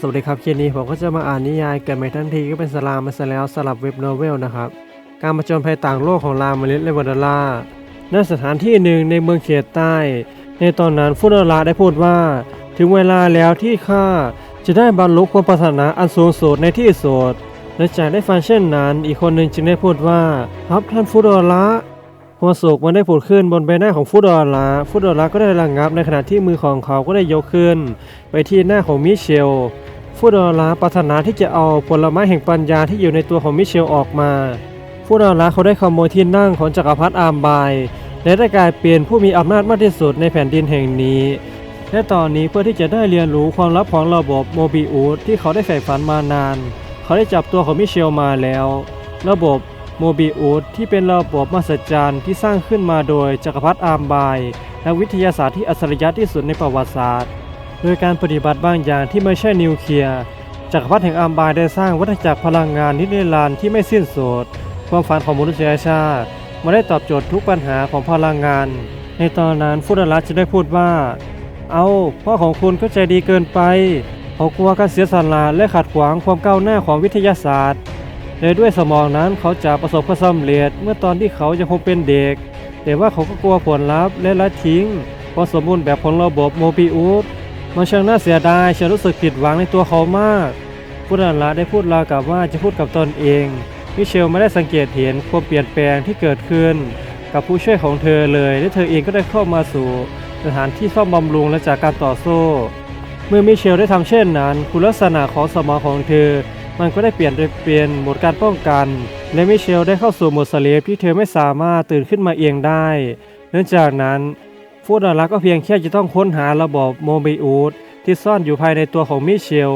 สวัสดีครับคลิปนี้ผมก็จะมาอ่านนิยายเกิดใหม่ทันทีก็เป็นสลามมาซะแล้วสลับเว็บโนเวลนะครับ การมาจนภัยต่างโลกของรามเมลิสและวันดาร่าณสถานที่หนึ่งในเมืองเขตใต้ ในตอนนั้นฟุตลาได้พูดว่า ถึงเวลาแล้วที่ข้าจะได้บรรลุความปรารถนาอันสูงสุดในที่สุดและจากได้ฟังเช่นนั้น อีกคนหนึ่งจึงได้พูดว่าครับท่านฟุตลา หัวโศกมันได้ผุดขึ้นบนใบหน้าของฟุตดอลลาฟุตดอลลาก็ได้ระงงับในขณะที่มือของเขาก็ได้ยกขึ้น ไปที่หน้าของมิเชลฟุตดอลลาปรารถนาที่จะเอาผลไม้แห่งปัญญาที่อยู่ในตัวของมิเชลออกมาฟุตดอลลาเขาได้ขโมยที่นั่งของจักรพรรดิอามบายและได้กลายเป็นผู้มีอำนาจมากที่สุดในแผ่นดินแห่งนี้และตอนนี้เพื่อที่จะได้เรียนรู้ความลับของระบบโมบิอุสที่เขาได้ใฝ่ฝันมานาน เขาได้จับตัวของมิเชลมาแล้ว ระบบ โมบิอุสที่เป็นระบบมหัศจรรย์ที่สร้างขึ้นมาโดยจักรพรรดิอาร์มบายนักวิทยาศาสตร์ที่อัจฉริยะที่สุดในประวัติศาสตร์ โดยการปฏิบัติบางอย่างที่ไม่ใช่นิวเคลียร์จักรพรรดิแห่งอาร์มบายได้สร้างวัฏจักรพลังงานนิรันดร์ที่ไม่สิ้นสุดความฝันของมนุษยชาติมาได้ตอบโจทย์ทุกปัญหาของพลังงาน ในตอนนั้นฟุตรัสจะได้พูดว่า เอาพ่อของคุณก็ใจดีเกินไปเขากลัวการเสียสละและขัดขวางความก้าวหน้าของวิทยาศาสตร์ และด้วยสมองนั้นเขาจะประสบความสำเร็จเมื่อตอนที่เขายังคงเป็นเด็ก แต่ว่าเขาก็กลัวผลลัพธ์และละทิ้งความสมบูรณ์แบบของระบบโมบิอุสมันช่างน่าเสียดายฉันรู้สึกผิดหวังในตัวเขามากผู้นั้นละได้พูดราวกับว่าจะพูดกับตนเองมิเชลไม่ได้สังเกตเห็นความเปลี่ยนแปลงที่เกิดขึ้น กับผู้ช่วยของเธอเลยและเธอเองก็ได้เข้ามาสู่สถานที่ซ่อมบำรุงและจากการต่อสู้ เมื่อมิเชลได้ทำเช่นนั้น คุณลักษณะของสมองของเธอ มันก็ได้เปลี่ยนไปเป็นโหมดการป้องกัน และมิเชลได้เข้าสู่โหมดสเลฟที่เธอไม่สามารถตื่นขึ้นมาเองได้ เนื่องจากนั้นฟูดารักก็เพียงแค่จะต้องค้นหาระบบโมบิอูดที่ซ่อนอยู่ภายในตัวของมิเชล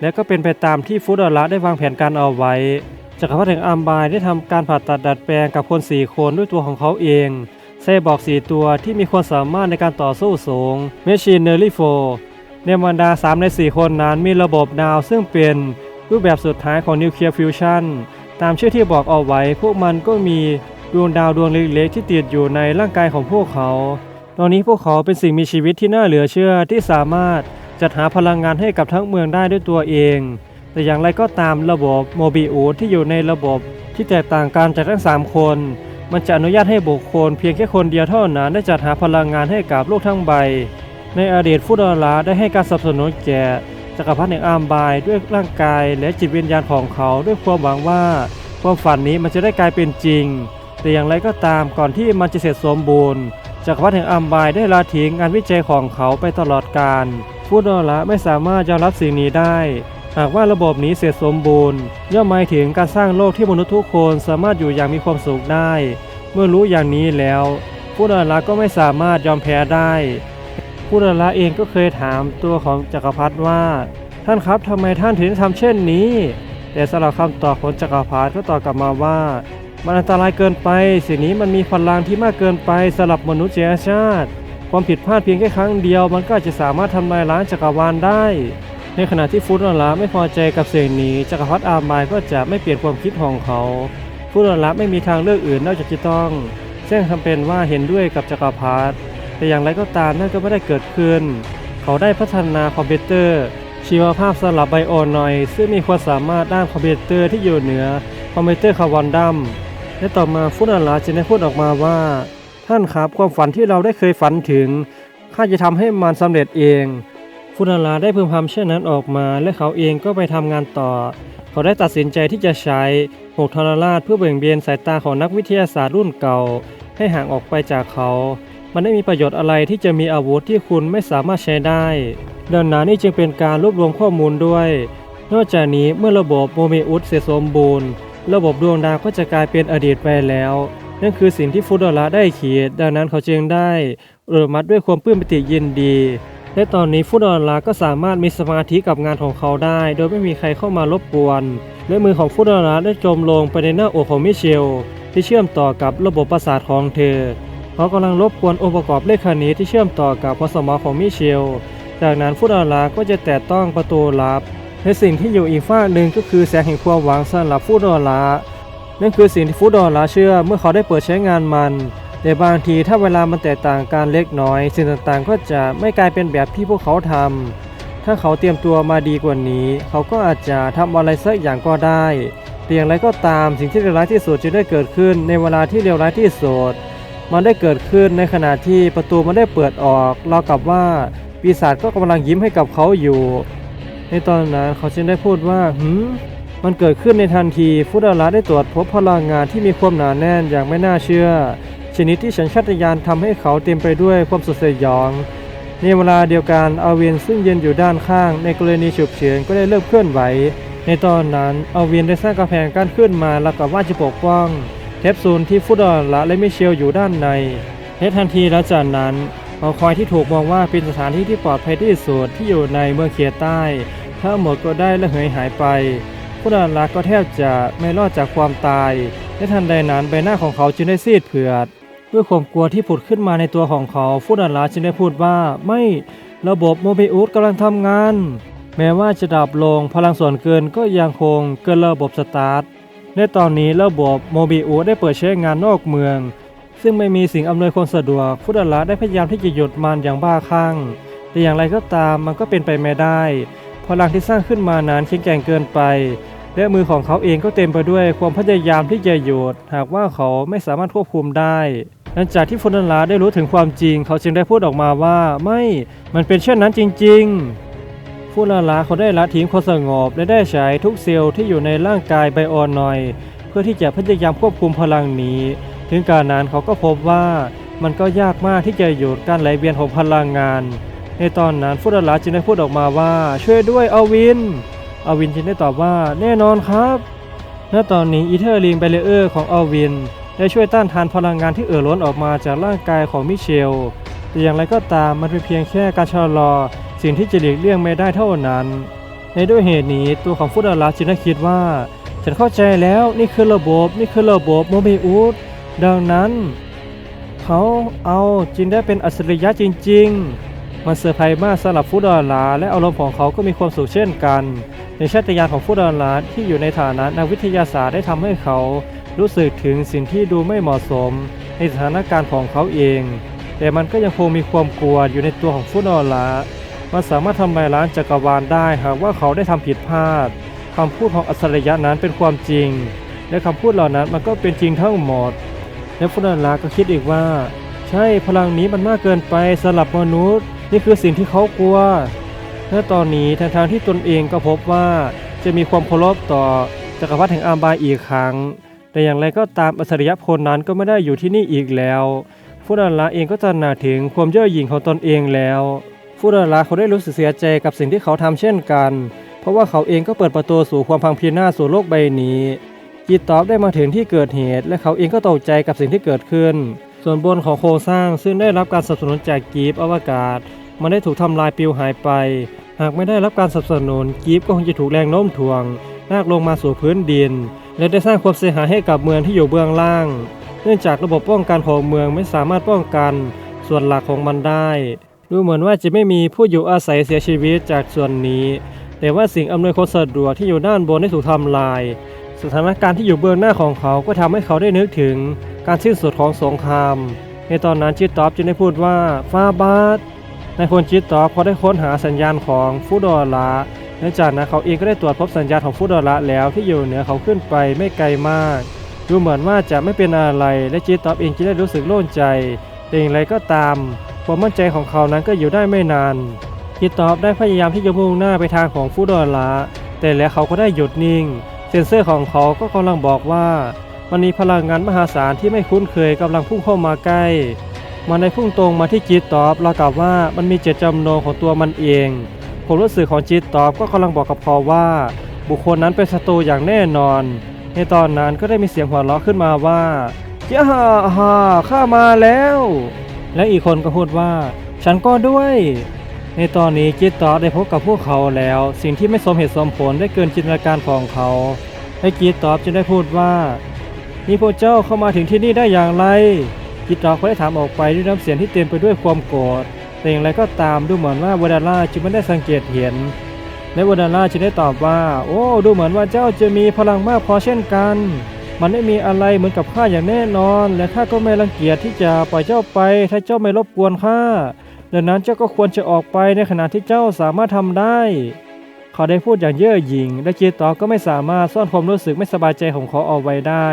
และก็เป็นไปตามที่ฟูดารักได้วางแผนการเอาไว้จักรพรรดิแห่งอัมบายได้ทำการผ่าตัดดัดแปลงกับคนสี่คนด้วยตัวของเขาเองไซบอร์กสี่ตัวที่มีความสามารถในการต่อสู้สูงเมชินเนอรี่โฟในบรรดา3ใน 4 คนนั้นมีระบบดาวซึ่งเป็น รูปแบบสุดท้ายของนิวเคลียร์ฟิวชันตามชื่อที่บอกเอาไว้ พวกมันก็มีดวงดาวดวงเล็กๆที่ติดอยู่ในร่างกายของพวกเขา ตอนนี้พวกเขาเป็นสิ่งมีชีวิตที่น่าเหลือเชื่อที่สามารถจัดหาพลังงานให้กับทั้งเมืองได้ด้วยตัวเอง แต่อย่างไรก็ตามระบบโมบิอูที่อยู่ในระบบที่แตกต่างกันจากทั้ง 3 คน มันจะอนุญาตให้บุคคลเพียงแค่คนเดียวเท่านั้นได้จัดหาพลังงานให้กับโลกทั้งใบ ในอดีตฟุตดอลลาได้ให้การสนับสนุนแก่ จักรพรรดิแห่งอามบายด้วยร่างกายและจิตวิญญาณของเขาด้วยความหวังว่าความฝันนี้มันจะได้กลายเป็นจริง แต่อย่างไรก็ตามก่อนที่มันจะเสร็จสมบูรณ์จักรพรรดิแห่งอัมบายได้ละทิ้งงานวิจัยของเขาไปตลอดกาลผู้ดอละไม่สามารถยอมรับสิ่งนี้ได้ หากว่าระบบนี้เสร็จสมบูรณ์ ย่อมหมายถึงการสร้างโลกที่มนุษย์ทุกคนสามารถอยู่อย่างมีความสุขได้ เมื่อรู้อย่างนี้แล้วผู้ดอละก็ไม่สามารถยอมแพ้ได้ ผู้ดอละเองก็เคยถามตัวของจักรพรรดิว่า ท่านครับทำไมท่านถึงทำเช่นนี้ แต่สำหรับคำตอบของจักรพรรดิก็ตอบกลับมาว่า มันอันตรายเกินไป สิ่งนี้มันมีพลังที่มากเกินไปสำหรับมนุษยชาติ ความผิดพลาดเพียงแค่ครั้งเดียว มันก็จะสามารถทำลายล้างจักรวาลได้ ในขณะที่ฟุตบอลลาไม่พอใจกับสิ่งนี้จักรพรรดิอาร์มายก็จะไม่เปลี่ยนความคิดของเขาฟุตบอลลาไม่มีทางเลือกอื่นนอกจากจะต้องแจ้งคำเป็นว่าเห็นด้วยกับจักรพรรดิ แต่อย่างไรก็ตามนั่นก็ไม่ได้เกิดขึ้น เขาได้พัฒนาคอมพิวเตอร์ ชีวภาพสลับไบโอนอยด์ซึ่งมีความสามารถด้านคอมพิวเตอร์ที่อยู่เหนือคอมพิวเตอร์คาร์บอนดัมและต่อมาฟุตอัลาจึงได้พูดออกมาว่า ท่านครับความฝันที่เราได้เคยฝันถึงข้าจะทำให้มันสำเร็จเองฟุตอัลาได้พึมพำเช่นนั้นออกมา และเขาเองก็ไปทำงานต่อ เขาได้ตัดสินใจที่จะใช้หกทรราชเพื่อเบี่ยงเบนสายตาของนักวิทยาศาสตร์รุ่นเก่า ให้ห่างออกไปจากเขา มันไม่มีประโยชน์อะไรที่จะมีอาวุธที่คุณไม่สามารถใช้ได้ ดังนั้นนี่จึงเป็นการรวบรวมข้อมูลด้วย นอกจากนี้เมื่อระบบโมเมอุสเสร็จสมบูรณ์ ระบบดวงดาวก็จะกลายเป็นอดีตไปแล้ว นั่นคือสิ่งที่ฟุดอลลาได้เขีดดังนั้นเขาจึงได้เริ่มมัดด้วยความปลื้มปิติยินดี และตอนนี้ฟุดอลลาก็สามารถมีสมาธิกับงานของเขาได้ โดยไม่มีใครเข้ามารบกวน และมือของฟุดอลลาได้จมลงไปในหน้าอกของมิเชลที่เชื่อมต่อกับระบบประสาทของเธอ เขากำลังรบกวนองค์ประกอบเลขคณิตที่เชื่อมต่อกับหัวสมองของมิเชล จากนั้นฟุตดอลลาก็จะแตะต้องประตูลับและสิ่งที่อยู่อีกฝ้ากหนึ่งก็คือแสงแห่งความหวังสำหรับฟุตดอลลานั่นคือสิ่งที่ฟุตดอลลาเชื่อเมื่อเขาได้เปิดใช้งานมัน แต่บางทีถ้าเวลามันแตกต่างกันเล็กน้อย สิ่งต่างๆ ก็จะไม่กลายเป็นแบบที่พวกเขาทำถ้าเขาเตรียมตัวมาดีกว่านี้ เขาก็อาจจะทำอะไรสักอย่างก็ได้แต่อย่างไรก็ตามสิ่งที่เลวร้ายที่สุดจึงได้เกิดขึ้นในเวลาที่เลวร้ายที่สุด มันได้เกิดขึ้นในขณะที่ประตูมันได้เปิดออกเรากับว่าปีศาจก็กำลังยิ้มให้กับเขาอยู่ ในตอนนั้นเขาจึงได้พูดว่าหืมมันเกิดขึ้นในทันทีฟุตาระได้ตรวจพบพลังงานที่มีความหนาแน่นอย่างไม่น่าเชื่อ ชนิดที่สัญชาตญาณทำให้เขาเต็มไปด้วยความสดสยองในเวลาเดียวกันอาเวียนซึ่งยืนอยู่ด้านข้าง ในกรณีฉุกเฉินก็ได้เริ่มเคลื่อนไหว ในตอนนั้นอาเวียนได้สร้างกำแพงกั้นขึ้นมาแล้วกับว่าจะปกป้อง เทปซูนที่ฟุตดอลละและมิเชลอยู่ด้านในในทันทีหลังจากนั้นหอคอยที่ถูกมองว่าเป็นสถานที่ที่ปลอดภัยที่สุดที่อยู่ในเมืองเคียใต้ทั้งหมดก็ได้ละเหยหายไปฟุตดอลละก็แทบจะไม่รอดจากความตายในทันใดนั้นใบหน้าของเขาจึงได้ซีดเผือดด้วยความกลัวที่ผุดขึ้นมาในตัวของเขาฟุตอัลลาจึงได้พูดว่าไม่ระบบโมบิอุสกำลังทำงาน แม้ว่าจะดับลงพลังส่วนเกินก็ยังคงเกินระบบสตาร์ท ในตอนนี้ระบบโมบิอุสได้เปิดใช้งานนอกเมือง ซึ่งไม่มีสิ่งอำนวยความสะดวกฟุตอัลลาได้พยายามที่จะหยุดมันอย่างบ้าคลั่งแต่อย่างไรก็ตามมันก็เป็นไปไม่ได้ พลังที่สร้างขึ้นมานั้นแข็งแกร่งเกินไป และมือของเขาเองก็เต็มไปด้วยความพยายามที่จะหยุดหากว่าเขาไม่สามารถควบคุมได้หลังจากที่ฟุนันลาได้รู้ถึงความจริง เขาจึงได้พูดออกมาว่าไม่มันเป็นเช่นนั้นจริง ๆ ฟุนันลาเขาได้ละทิ้งความสงบและได้ใช้ทุกเซลล์ที่อยู่ในร่างกายไบออนนอย เพื่อที่จะพยายามควบคุมพลังนี้ ถึงการนั้นเขาก็พบว่ามันก็ยากมากที่จะหยุดการไหลเวียนของพลังงาน ในตอนนั้นฟุนันลาจึงได้พูดออกมาว่า ช่วยด้วยอวิน อวินจึงได้ตอบว่าแน่นอนครับณตอนนี้อีเทอร์ลิงไบเลเออร์ของอวิน ได้ช่วยต้านทานพลังงานที่เอ่อล้นออกมาจากร่างกายของมิเชลแต่อย่างไรก็ตามมันเป็นเพียงแค่การชะลอ สิ่งที่จะหลีกเลี่ยงไม่ได้เท่านั้น ในด้วยเหตุนี้ตัวของฟุตอาลาจึงได้คิดว่า ฉันเข้าใจแล้วนี่คือระบบนี่คือระบบโมบิอุสดังนั้น เขาเอาจึงได้เป็นอัจฉริยะจริง ๆ มันเซอร์ไพรส์มากสำหรับฟุตอาลาและอารมณ์ของเขาก็มีความสุขเช่นกันในชาติยานของฟุตอาลาที่อยู่ในฐานะนักวิทยาศาสตร์ได้ทำให้เขารู้สึกถึงสิ่งที่ดูไม่เหมาะสม ในสถานการณ์ของเขาเอง แต่มันก็ยังคงมีความกลัวอยู่ในตัวของฟุตอลา มันสามารถทำลายล้างจักรวาลได้หากว่าเขาได้ทำผิดพลาดคำพูดของอัจฉริยะนั้นเป็นความจริง และคำพูดเหล่านั้นมันก็เป็นจริงทั้งหมด และฟุตอาลาก็คิดอีกว่า ใช่พลังนี้มันมากเกินไปสำหรับมนุษย์ นี่คือสิ่งที่เขากลัวและตอนนี้ทางทางที่ตนเองก็พบว่าจะมีความเคารพต่อจักรพรรดิแห่งอาบายอีกครั้ง แต่อย่างไรก็ตามอัจฉริยะพลนั้นก็ไม่ได้อยู่ที่นี่อีกแล้วฟุตาระเองก็ตระหนักถึงความเย่อหยิ่งของตนเองแล้ว ฟุตาระเขาได้รู้สึกเสียใจกับสิ่งที่เขาทำเช่นกัน เพราะว่าเขาเองก็เปิดประตูสู่ความพังพินาศสู่โลกใบนี้จีตอบได้มาถึงที่เกิดเหตุ และเขาเองก็ตกใจกับสิ่งที่เกิดขึ้น ส่วนบนของโครงสร้างซึ่งได้รับการสนับสนุนจากกีฟอวกาศ มันได้ถูกทำลายปลิวหายไป หากไม่ได้รับการสนับสนุนกีฟก็คงจะถูกแรงโน้มถ่วงลากลงมาสู่พื้นดิน และได้สร้างความเสียหายให้กับเมืองที่อยู่เบื้องล่าง เนื่องจากระบบป้องกันของเมืองไม่สามารถป้องกัน ส่วนหลักของมันได้ ดูเหมือนว่าจะไม่มีผู้อยู่อาศัยเสียชีวิตจากส่วนนี้ แต่ว่าสิ่งอำนวยความสะดวกที่อยู่ด้านบนได้ถูกทำลาย สถานการณ์ที่อยู่เบื้องหน้าของเขาก็ทำให้เขาได้นึกถึงการสิ้นสุดของสงคราม ในตอนนั้นจิตตอบจึงได้พูดว่าฟาบาสในายพลจิตตอบพอได้ค้นหาสัญญาณของฟูดอละเนื่องจากนั้นเขาเองก็ได้ตรวจพบสัญญาณของฟูดอละแล้วที่อยู่เหนือเขาขึ้นไปไม่ไกลมาก ดูเหมือนว่าจะไม่เป็นอะไรและจิตตอบเองจะได้รู้สึกโล่งใจแต่อย่างไรก็ตาม ความมั่นใจของเขานั้นก็อยู่ได้ไม่นานจิตตอบได้พยายามที่จะมุ่งหน้าไปทางของฟูดอละแต่แล้วเขาก็ได้หยุดนิ่ง เซนเซอร์ของเขาก็กำลังบอกว่า มันมีพลังงานมหาศาลที่ไม่คุ้นเคยกำลังพุ่งเข้ามาใกล้มันได้พุ่งตรงมาที่จิตตอบราวกับว่ามันมีเจตจำนงของตัวมันเองผมรู้สึกของจิตตอบก็กำลังบอกกับเขาว่า บุคคลนั้นเป็นศัตรูอย่างแน่นอน ในตอนนั้นก็ได้มีเสียงหัวเราะขึ้นมาว่าจ้าฮ่าข้ามาแล้ว และอีกคนก็พูดว่า ฉันก็ด้วย ในตอนนี้จิตตอบได้พบกับพวกเขาแล้ว สิ่งที่ไม่สมเหตุสมผลได้เกินจินตนาการของเขาและจิตตอบจึงได้พูดว่านี่พวกเจ้าเข้ามาถึงที่นี่ได้อย่างไรจิตตอบเขาได้ถามออกไปด้วยน้ำเสียงที่เต็มไปด้วยความโกรธแต่อย่างไรก็ตามดูเหมือนว่าวดาร่าจึงไม่ได้สังเกตเห็น และวดาร่าจึงได้ตอบว่า โอ้ ดูเหมือนว่าเจ้าจะมีพลังมากพอเช่นกัน มันไม่มีอะไรเหมือนกับข้าอย่างแน่นอน และข้าก็ไม่รังเกียจที่จะปล่อยเจ้าไป ถ้าเจ้าไม่รบกวนข้าในดังนั้นเจ้าก็ควรจะออกไปในขณะที่เจ้าสามารถทำได้ เขาได้พูดอย่างเย่อหยิ่งและจีตอบก็ไม่สามารถซ่อนความรู้สึกไม่สบายใจของเขาเอาไว้ได้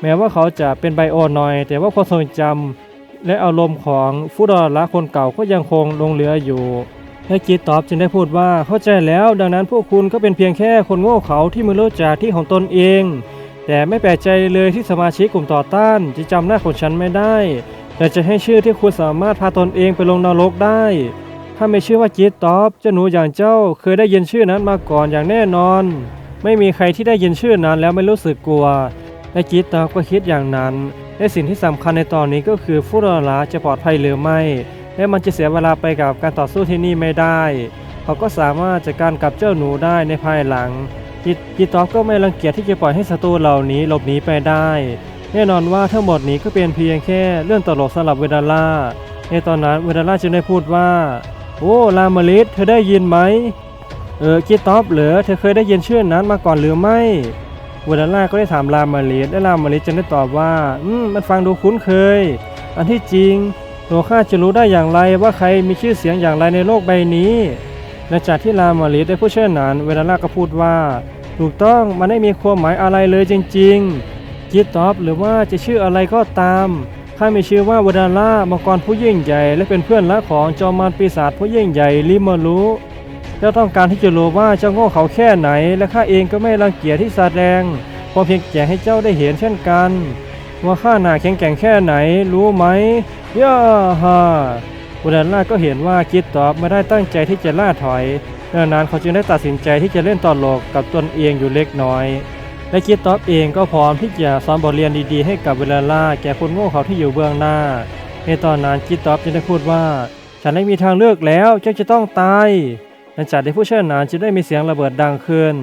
แม้ว่าเขาจะเป็นไบโอนอย แต่ว่าความทรงจำและอารมณ์ของฟุดอละคนเก่าก็ยังคงลงเหลืออยู่และจีตอบจึงได้พูดว่าเข้าใจแล้ว ดังนั้นพวกคุณก็เป็นเพียงแค่คนโง่เขลาที่ไม่รู้จักที่ของตนเอง แต่ไม่แปลกใจเลยที่สมาชิกกลุ่มต่อต้านจะจำหน้าของฉันไม่ได้ แต่จะให้ชื่อที่คุณสามารถพาตนเองไปลงนรกได้ ถ้าไม่ชื่อว่าจีต็อบเจ้าหนูอย่างเจ้าเคยได้ยินชื่อนั้นมาก่อนอย่างแน่นอน ไม่มีใครที่ได้ยินชื่อนั้นแล้วไม่รู้สึกกลัวและจีต็อบก็คิดอย่างนั้น และสิ่งที่สำคัญในตอนนี้ก็คือฟูรอลาจะปลอดภัยหรือไม่ และมันจะเสียเวลาไปกับการต่อสู้ที่นี่ไม่ได้ เขาก็สามารถจัดการกับเจ้าหนูได้ในภายหลัง จิจิตอบก็ไม่รังเกียจที่จะปล่อยให้ศัตรูเหล่านี้หลบหนีไปได้ แน่นอนว่าทั้งหมดนี้ก็เป็นเพียงแค่เรื่องตลกสำหรับเวดาล่า ในตอนนั้นเวดาล่าจึงได้พูดว่า โอ้ลามาลิสเธอได้ยินไหมเออจิตอบเหรอเธอเคยได้ยินชื่อนั้นมาก่อนหรือไม่เวดาล่าก็ได้ถามลามาลิสและลามาลิสจึงได้ตอบว่า อืมมันฟังดูคุ้นเคย อันที่จริงตัวข้าจะรู้ได้อย่างไรว่าใครมีชื่อเสียงอย่างไรในโลกใบนี้ และจากที่ลามาลิสได้พูดเช่นนั้น เวดาล่าก็พูดว่า ถูกต้องมันไม่มีความหมายอะไรเลยจริงๆจิตตอบหรือว่าจะชื่ออะไรก็ตามข้ามีชื่อว่าเวดาล่ามังกรผู้ยิ่งใหญ่ และเป็นเพื่อนรักของจอมมารปีศาจผู้ยิ่งใหญ่ลิมารุเจ้าต้องการที่จะรู้ว่าเจ้าโง่เขาแค่ไหน และข้าเองก็ไม่รังเกียจที่แสดงความเพียงแก่ให้เจ้าได้เห็นเช่นกัน ว่าข้าหนาแข็งแกร่งแค่ไหนรู้ไหมย่าฮ่า เวดาล่าก็เห็นว่าจิตตอบไม่ได้ตั้งใจที่จะล่าถอยดังนั้นเขาจึงได้ตัดสินใจที่จะเล่นตลกกับตนเองอยู่เล็กน้อย และคิดตอบเองก็พร้อมที่จะสอนบทเรียนดีๆ ให้กับเวลาล่าแก่คนโง่เขาที่อยู่เบื้องหน้า ในตอนนั้นคิดตอบจึงได้พูดว่า ฉันไม่มีทางเลือกแล้วเจ้าจะต้องตายหลังจากที่ผู้เชี่ยวชาญจึงได้มีเสียงระเบิดดังขึ้น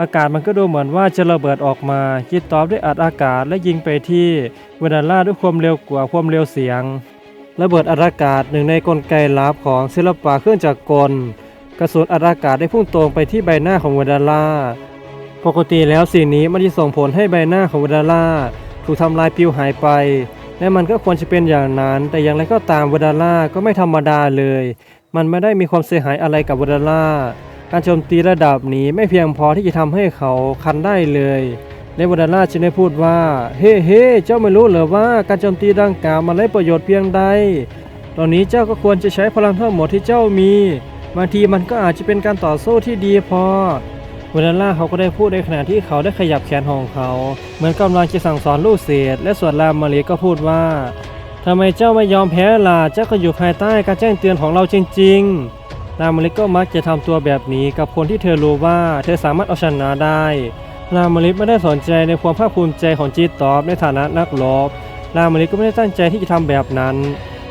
อากาศมันก็ดูเหมือนว่าจะระเบิดออกมาคิดตอบได้อัดอากาศและยิงไปที่เวลาล่าด้วยความเร็วกว่าความเร็วเสียง ระเบิดอากาศหนึ่งในกลไกลับของศิลปะเครื่องจักรกล กระสุนอากาศได้พุ่งตรงไปที่ใบหน้าของเวดาล่า ปกติแล้วสิ่งนี้มันจะส่งผลให้ใบหน้าของเวดาล่าถูกทำลายปิวหายไป และมันก็ควรจะเป็นอย่างนั้น แต่อย่างไรก็ตามเวดาล่าก็ไม่ธรรมดาเลย มันไม่ได้มีความเสียหายอะไรกับเวดาล่า การโจมตีระดับนี้ไม่เพียงพอที่จะทำให้เขาคันได้เลย และเวดาล่าจึงได้พูดว่า เฮ้เฮ้เจ้าไม่รู้เหรอว่าการโจมตีดังกล่าวมันไร้ประโยชน์เพียงใด ตอนนี้เจ้าก็ควรจะใช้พลังทั้งหมดที่เจ้ามี บางทีมันก็อาจจะเป็นการต่อสู้ที่ดีพอเวลาล่าเขาก็ได้พูดในขณะที่เขาได้ขยับแขนของเขา เหมือนกำลังจะสั่งสอนลูกเศษและส่วนลามมารีก็พูดว่าทำไมเจ้าไม่ยอมแพ้ล่ะเจ้าก็อยู่ภายใต้การแจ้งเตือนของเราจริงๆลามมารีก็มักจะทำตัวแบบนี้กับคนที่เธอรู้ว่า เธอสามารถเอาชนะได้ ลามาริไม่ได้สนใจในความภาคภูมิใจของจีตอบในฐานะนักรบลามาริก็ไม่ได้ตั้งใจที่จะทำแบบนั้น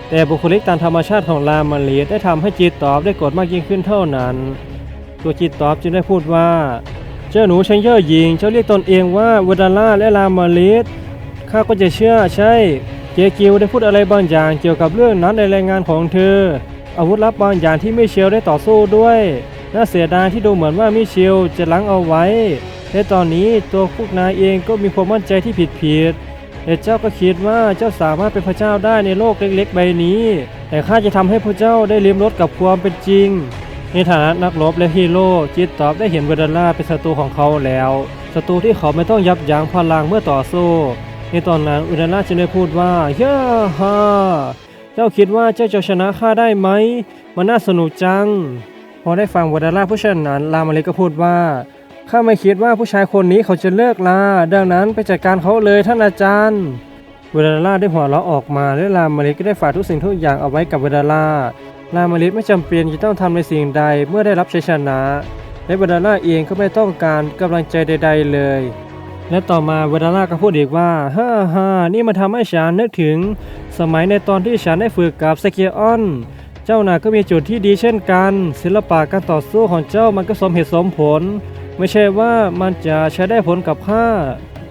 แต่บุคลิกตามธรรมชาติของลามาริได้ทำให้จีตอบได้กดมากยิ่งขึ้นเท่านั้น ตัวจีตอบจึงได้พูดว่า เจ้าหนูชังเย่อหญิงเจ้าเรียกตนเองว่าเวดาล่าและลามาริสข้าก็จะเชื่อใช่เจกิวได้พูดอะไรบางอย่างเกี่ยวกับเรื่องนั้นในรายงานของเธอ อาวุธลับบางอย่างที่มิเชลได้ต่อสู้ด้วยน่าเสียดายที่ดูเหมือนว่ามิเชลจะล้างเอาไว้ และตอนนี้ตัวพวกนายเองก็มีความมั่นใจที่ผิดผิดๆแต่เจ้าก็คิดว่าเจ้าสามารถเป็นพระเจ้าได้ในโลกเล็กๆใบนี้ แต่ข้าจะทำให้พระเจ้าได้ลิ้มรสกับความเป็นจริง ในฐานะนักรบและฮีโร่จิตตอบได้เห็นเวดาล่าเป็นศัตรูของเขาแล้วศัตรูที่เขาไม่ต้องยับยั้งพลังเมื่อต่อสู้ในตอนนั้นเวดาล่าจึงได้พูดว่าย่าฮ่าเจ้าคิดว่าเจ้าจะชนะข้าได้ไหมมันน่าสนุกจัง พอได้ฟังเวดาล่าผู้เช่นนั้นลามาเลก็พูดว่า ข้าไม่คิดว่าผู้ชายคนนี้เขาจะเลิกลา ดังนั้นไปจัดการเขาเลยท่านอาจารย์เวดาล่าได้หัวเราะออกมาและลามาลิก็ได้ฝากทุกสิ่งทุกอย่างเอาไว้กับเวดาล่าลามาลิไม่จำเป็นจะต้องทำในสิ่งใดเมื่อได้รับชัยชนะ และเวดาล่าเองก็ไม่ต้องการกำลังใจใด ๆ เลย และต่อมาเวดาล่าก็พูดอีกว่าฮ่าฮ่านี่มาทำให้ฉันนึกถึง สมัยในตอนที่ฉันได้ฝึกกับเซเกียออนเจ้าน่ะก็มีจุดที่ดีเช่นกัน ศิลปะการต่อสู้ของเจ้ามันก็สมเหตุสมผล ไม่ใช่ว่ามันจะใช้ได้ผลกับข้า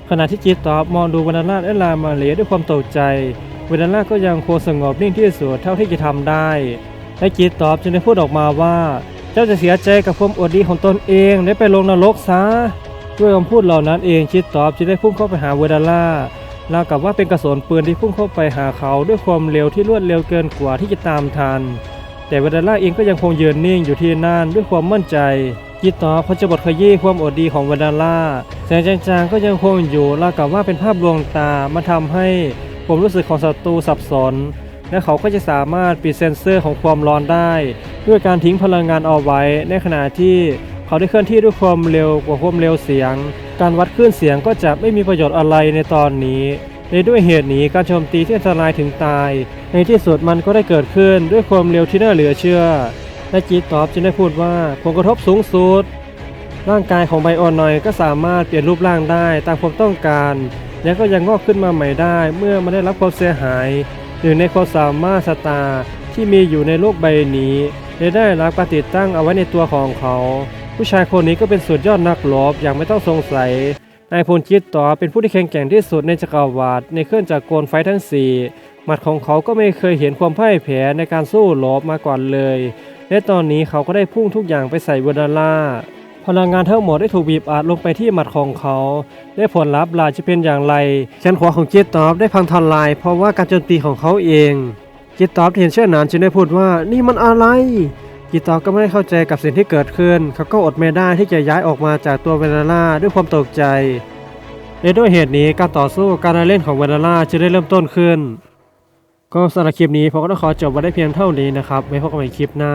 ขณะที่จิตตอบมองดูวรรณราชและลามาเลียด้วยความตกใจวรรณราชก็ยังคงสงบนิ่งที่สุดเท่าที่จะทำได้และจิตตอบจึงได้พูดออกมาว่า เจ้าจะเสียใจกับความอดดีของตนเองและไปลงนรกซะด้วยคำพูดเหล่านั้นเองจิตตอบจึงได้พุ่งเข้าไปหาเวดาล่าราวกับว่าเป็นกระสุนปืนที่พุ่งเข้าไปหาเขาด้วยความเร็วที่รวดเร็วเกินกว่าที่จะตามทัน แต่เวเดล่าเองก็ยังคงยืนนิ่งอยู่ที่นั่นด้วยความมั่นใจ กีตอร์เขาจบทขยี้ความอดดีของเวเดล่าแสงจางๆก็ยังคงอยู่ราวกับว่าเป็นภาพลวงตามาทำให้ความรู้สึกของศัตรูสับสน และเขาก็จะสามารถปิดเซนเซอร์ของความร้อนได้ ด้วยการทิ้งพลังงานเอาไว้ ในขณะที่เขาได้เคลื่อนที่ด้วยความเร็วกว่าความเร็วเสียง การวัดคลื่นเสียงก็จะไม่มีประโยชน์อะไรในตอนนี้ในด้วยเหตุนี้การโจมตีที่อันตรายถึงตาย ในที่สุดมันก็ได้เกิดขึ้นด้วยความเร็วที่น่าเหลือเชื่อ และจีตอบจึงได้พูดว่าผลกระทบสูงสุด ร่างกายของไบโอนนอยก็สามารถเปลี่ยนรูปร่างได้ตามความต้องการ และก็ยังงอกขึ้นมาใหม่ได้ เมื่อมันได้รับความเสียหายหนึ่งในความสามารถสตาที่มีอยู่ในโลกใบนี้ได้ได้รับการติดตั้งเอาไว้ในตัวของเขา ผู้ชายคนนี้ก็เป็นสุดยอดนักรบอย่างไม่ต้องสงสัยนายพลคิดต่อเป็นผู้ที่แข็งแกร่งที่สุดในจักรวาลในเครื่องจักรกลไฟทั้งสี่หมัดของเขาก็ไม่เคยเห็นความพ่ายแพ้ในการสู้รบมาก่อนเลย และตอนนี้เขาก็ได้พุ่งทุกอย่างไปใส่เวดาล่า พลังงานทั้งหมดได้ถูกบีบอัดลงไปที่หมัดของเขาได้ผลลัพธ์ลาจะเป็นอย่างไรแขนขวาของเจตอบได้พังทลาย เพราะว่าการโจมตีของเขาเองเจตอบเห็นเช่นนั้นจึงได้พูดว่านี่มันอะไรเจตอบก็ไม่ได้เข้าใจกับสิ่งที่เกิดขึ้น เขาก็อดไม่ได้ที่จะย้ายออกมาจากตัวเวนาล่าด้วยความตกใจและด้วยเหตุนี้การต่อสู้การเล่นของเวนาล่าจะได้เริ่มต้นขึ้น ก็สำหรับคลิปนี้ผมก็ต้องขอจบไว้ได้เพียงเท่านี้นะครับไว้พบกันใหม่คลิปหน้า